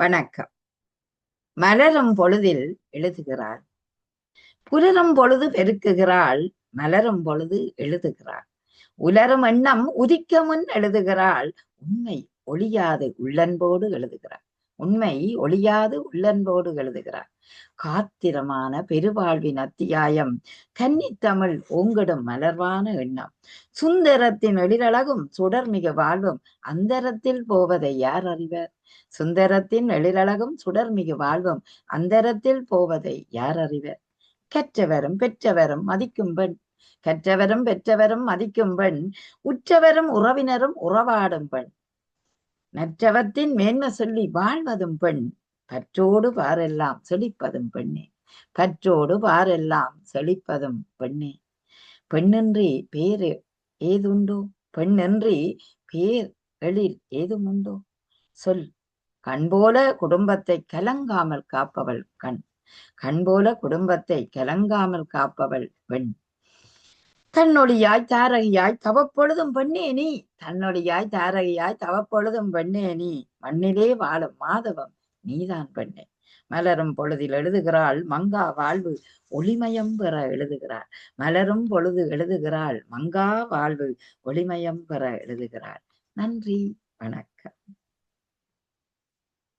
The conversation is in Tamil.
வணக்கம். மலரும் பொழுதில் எழுதுகிறாள் புலரும் பொழுது பெருக்குகிறாள் மலரும் பொழுது எழுதுகிறாள். உலரும் எண்ணம் உதிக்க முன் எழுதுகிறாள் உண்மை ஒளியாது உள்ளன்போடு எழுதுகிறாள். உண்மை ஒளியாது உள்ளன்போடு எழுதுகிறார். காத்திரமான பெருவாழ்வின் அத்தியாயம். கன்னித்தமிழ் ஓங்கிடும் மலர்வான எண்ணம். சுந்தரத்தின் எழிலழகும் சுடர்மிக வாழ்வும். அந்தரத்தில் போவதை யார் அறிவர்? சுந்தரத்தின் எழிலழகும் சுடர்மிகு வாழ்வும். அந்தரத்தில் போவதை யார் அறிவர்? கற்றவரும் பெற்றவரும் மதிக்கும் பெண். கற்றவரும் பெற்றவரும் மதிக்கும் பெண். உற்றவரும் உறவினரும் உறவாடும் பெண். நற்றவத்தின் மேன்மை சொல்லி வாழ்வதும் பெண் பற்றோடு பாரெல்லாம் செழிப்பதும் பெண்ணே. பற்றோடு பாரெல்லாம் செழிப்பதும் பெண்ணே. பெண்ணின்றி பேரு ஏதுண்டோ? பெண்ணின்றி பேர் எழில் ஏதும் உண்டோ சொல் கண் போல குடும்பத்தை கலங்காமல் காப்பவள் கண். கண் போல குடும்பத்தை கலங்காமல் காப்பவள் பெண். தன்னொழியாய் தாரகையாய் தவப்பொழுதும் பெண்ணே நீ. தன்னொழியாய் தாரகையாய் தவப்பொழுதும் பெண்ணே நீ. மண்ணிலே வாழும் மாதவம் நீதான் பெண்ணே. மலரும் பொழுதில் எழுதுகிறாள் மங்கா வாழ்வு ஒளிமயம் பெற எழுதுகிறாள். மலரும் பொழுது எழுதுகிறாள் மங்கா வாழ்வு ஒளிமயம் பெற எழுதுகிறாள். நன்றி வணக்கம்.